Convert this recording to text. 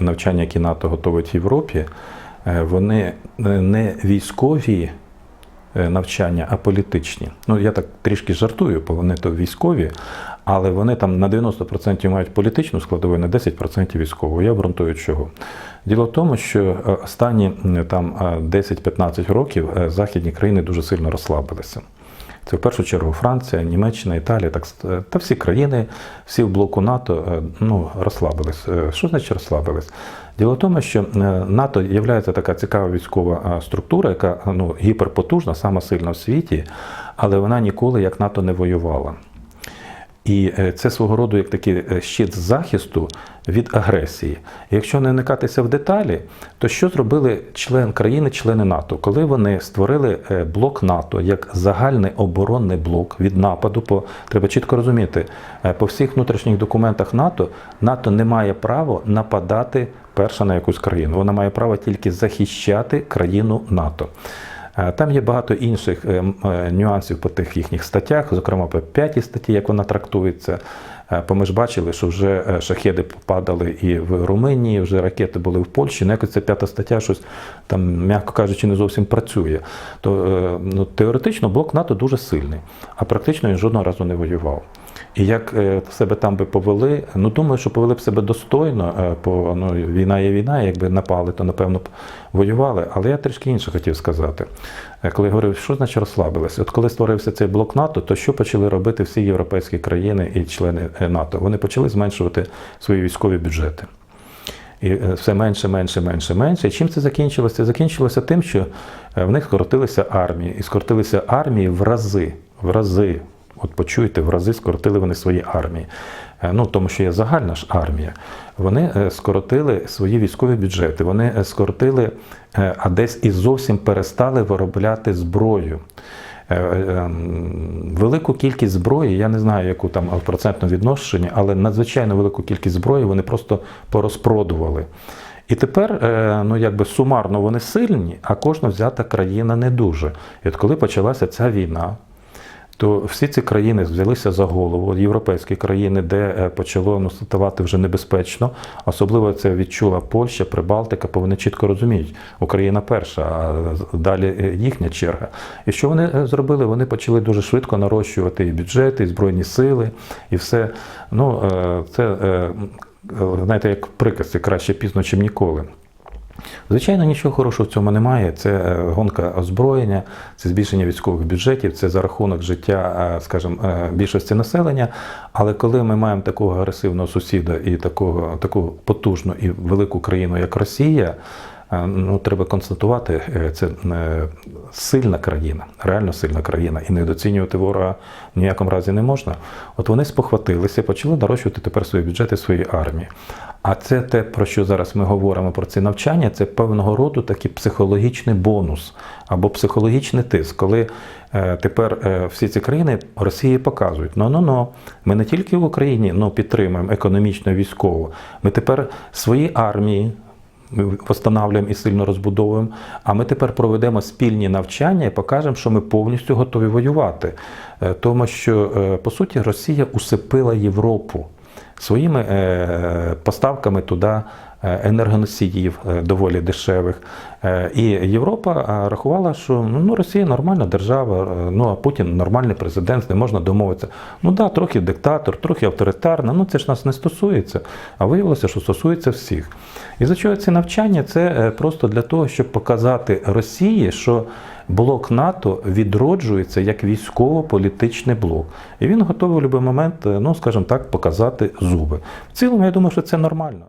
Навчання, які НАТО готовить в Європі, е, вони не військові е, навчання, а політичні. Ну, я так трішки жартую, бо вони то військові, але вони там на 90% мають політичну складову, на 10% військову. Я обґрунтую чого. Діло в тому, що е, останні там е, 10-15 років е, західні країни дуже сильно розслабилися. Це в першу чергу Франція, Німеччина, Італія, так та всі країни, всі в блоку НАТО е, ну, розслабились. Е, Що значить розслабились? Діло в тому, що е, НАТО є така цікава військова е, структура, яка ну, гіперпотужна, сама сильна в світі, але вона ніколи як НАТО не воювала. І е, це свого роду як такий е, щит захисту від агресії. Якщо не вникатися в деталі, то що зробили член країни, члени НАТО, коли вони створили е, блок НАТО як загальний оборонний блок від нападу? По треба чітко розуміти, по всіх внутрішніх документах НАТО НАТО не має права нападати перша на якусь країну. Вона має право тільки захищати країну НАТО. Там є багато інших е, е, нюансів по тих їхніх статтях, зокрема по п'ятій статті, як вона трактується. Бо ми ж бачили, що вже е, шахеди попадали і в Румунії, вже ракети були в Польщі. Ну, якось ця п'ята стаття щось там, м'яко кажучи, не зовсім працює. То ну, теоретично блок НАТО дуже сильний, а практично він жодного разу не воював. І як е, себе там би повели, ну думаю, що повели б себе достойно, е, бо ну, війна є війна, якби напали, то напевно б воювали. Але я трішки інше хотів сказати. Е, Коли я говорив, що значить розслабилися? От коли створився цей блок НАТО, то що почали робити всі європейські країни і члени НАТО? Вони почали зменшувати свої військові бюджети. І все менше, менше, менше, менше. І чим це закінчилося? Це закінчилося тим, що в них скоротилися армії, і скоротилися армії в рази, в рази. От почуйте, в рази скоротили вони свої армії. Е, Ну, тому що є загальна ж армія. Вони е, скоротили свої військові бюджети, вони е, скоротили, а десь і зовсім перестали виробляти зброю. Е, е, м, Велику кількість зброї, я не знаю, яку там в процентному відношенні, але надзвичайно велику кількість зброї вони просто порозпродували. І тепер, ну якби сумарно вони сильні, а кожна взята країна не дуже. І от коли почалася ця війна, то всі ці країни взялися за голову, європейські країни, де е, почало ну, ставати вже небезпечно. Особливо це відчула Польща, Прибалтика, бо вони чітко розуміють, Україна перша, а далі е, їхня черга. І що вони е, зробили? Вони почали дуже швидко нарощувати і бюджети, і збройні сили, і все. Ну, це, знаєте, як приказці, краще пізно, чим ніколи. Звичайно, нічого хорошого в цьому немає. Це е, гонка озброєння, це збільшення військових бюджетів, це за рахунок життя, е, скажімо, е, більшості населення. Але коли ми маємо такого агресивного сусіда і такого, таку потужну і велику країну, як Росія, ну треба констатувати, е, це е, сильна країна, реально сильна країна, і недоцінювати ворога в ніякому разі не можна. От вони спохватилися, почали нарощувати тепер свої бюджети своєї армії. А це те, про що зараз ми говоримо про ці навчання, це певного роду такий психологічний бонус або психологічний тиск, коли е, тепер е, всі ці країни Росії показують: ну ну ну ми не тільки в Україні ну, підтримуємо економічно військово, ми тепер свої армії. Ми встановлюємо і сильно розбудовуємо. А ми тепер проведемо спільні навчання і покажемо, що ми повністю готові воювати. Е, Тому що, е, по суті, Росія усипила Європу своїми е, поставками туди е, енергоносіїв е, доволі дешевих. І Європа рахувала, що ну, Росія нормальна держава, ну а Путін нормальний президент, не можна домовитися. Ну да, трохи диктатор, трохи авторитарна, ну це ж нас не стосується. А виявилося, що стосується всіх. І за чого ці навчання? Це просто для того, щоб показати Росії, що блок НАТО відроджується як військово-політичний блок. І він готовий в будь-який момент, е, ну скажімо так, показати зуби. В цілому, я думаю, що це нормально.